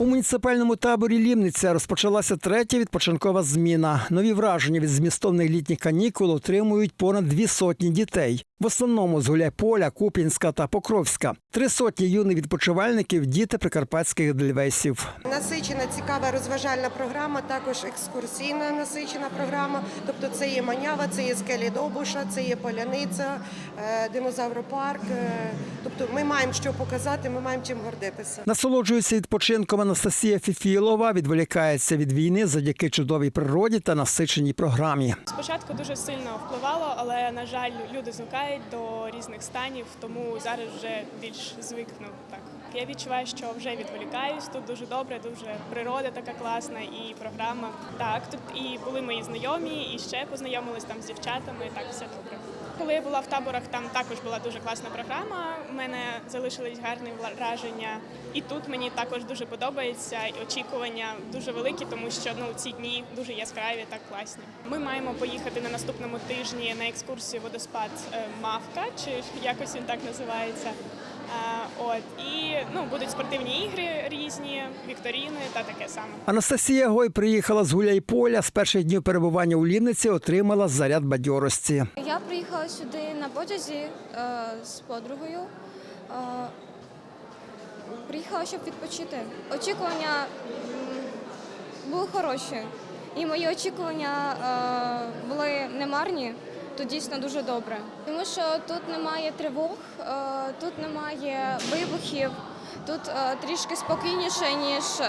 У муніципальному таборі Лімниця розпочалася третя відпочинкова зміна. Нові враження від змістовних літніх канікул отримують понад дві сотні дітей. В основному з Гуляйполя, Куп'янська та Покровська. Три сотні юних відпочивальників діти прикарпатських дельвейсів. Насичена цікава розважальна програма, також екскурсійна насичена програма. Тобто це є Манява, це є скелі Довбуша, це є Поляниця, е, динозавропарк. Е, Тобто ми маємо що показати, ми маємо чим гордитися. Насолоджується відпочинком Анастасія Фіфілова, відволікається від війни завдяки чудовій природі та насиченій програмі. Спочатку дуже сильно впливало, але на жаль, люди звикають до різних станів, тому зараз вже більш звикнув. Так я відчуваю, що вже відволікаюсь. Тут дуже добре, дуже природа така класна і програма. Так, тут і були мої знайомі, і ще познайомились там з дівчатами. Так, все добре. Коли я була в таборах, там також була дуже класна програма. У мене залишились гарні враження, і тут мені також дуже подобається. І очікування дуже великі, тому що ну ці дні дуже яскраві та класні. Ми маємо поїхати на наступному тижні на екскурсію водоспад е, Мавка, чи якось він так називається. От і ну будуть спортивні ігри різні, вікторіни та таке саме. Анастасія Гой приїхала з Гуляйполя. З перших днів перебування у Лівниці отримала заряд бадьорості. Я приїхала сюди на потязі е, з подругою. Е, приїхала, щоб відпочити. Очікування м, були хороші. І мої очікування е, були немарні. Тут дійсно дуже добре. Тому що тут немає тривог, е, тут немає вибухів, тут е, трішки спокійніше, ніж е,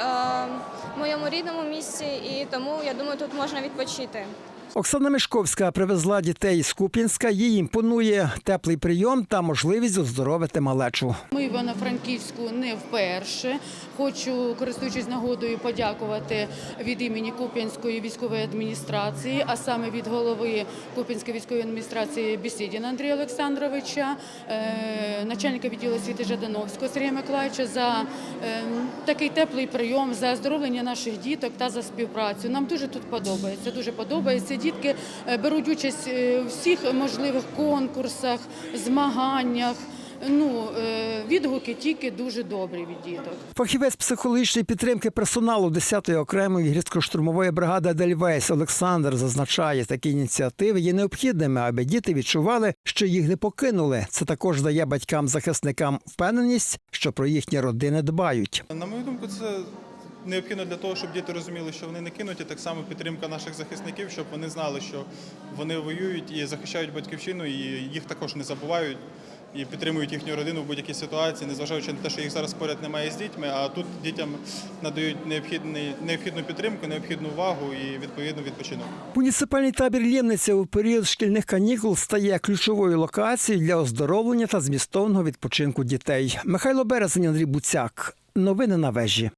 в моєму рідному місці, і тому я думаю, тут можна відпочити. Оксана Мешковська привезла дітей з Куп'янська. Їй імпонує теплий прийом та можливість оздоровити малечу. Ми Івано-Франківську не вперше. Хочу, користуючись нагодою, подякувати від імені Куп'янської військової адміністрації, а саме від голови Куп'янської військової адміністрації Бесідіна Андрія Олександровича, е, начальника відділу освіти Жадановського Сергія Миколаївича за е, такий теплий прийом, за оздоровлення наших діток та за співпрацю. Нам дуже тут подобається. Дуже подобається. Дітки е, беруть участь е, у всіх можливих конкурсах, змаганнях. Ну, е, відгуки тільки дуже добрі від діток. Фахівець психологічної підтримки персоналу 10-ї окремої гірсько-штурмової бригади Дельвейс Олександр зазначає, такі ініціативи є необхідними, аби діти відчували, що їх не покинули. Це також дає батькам-захисникам впевненість, що про їхні родини дбають. На мою думку, це необхідно для того, щоб діти розуміли, що вони не кинуті. Так само підтримка наших захисників, щоб вони знали, що вони воюють і захищають батьківщину, і їх також не забувають. І підтримують їхню родину в будь-якій ситуації, незважаючи на те, що їх зараз поряд немає з дітьми, а тут дітям надають необхідний, необхідну підтримку, необхідну увагу і відповідно відпочинок. Муніципальний табір Лємниця у період шкільних канікул стає ключовою локацією для оздоровлення та змістовного відпочинку дітей. Михайло Березень, Андрій Буцяк. Новини на вежі.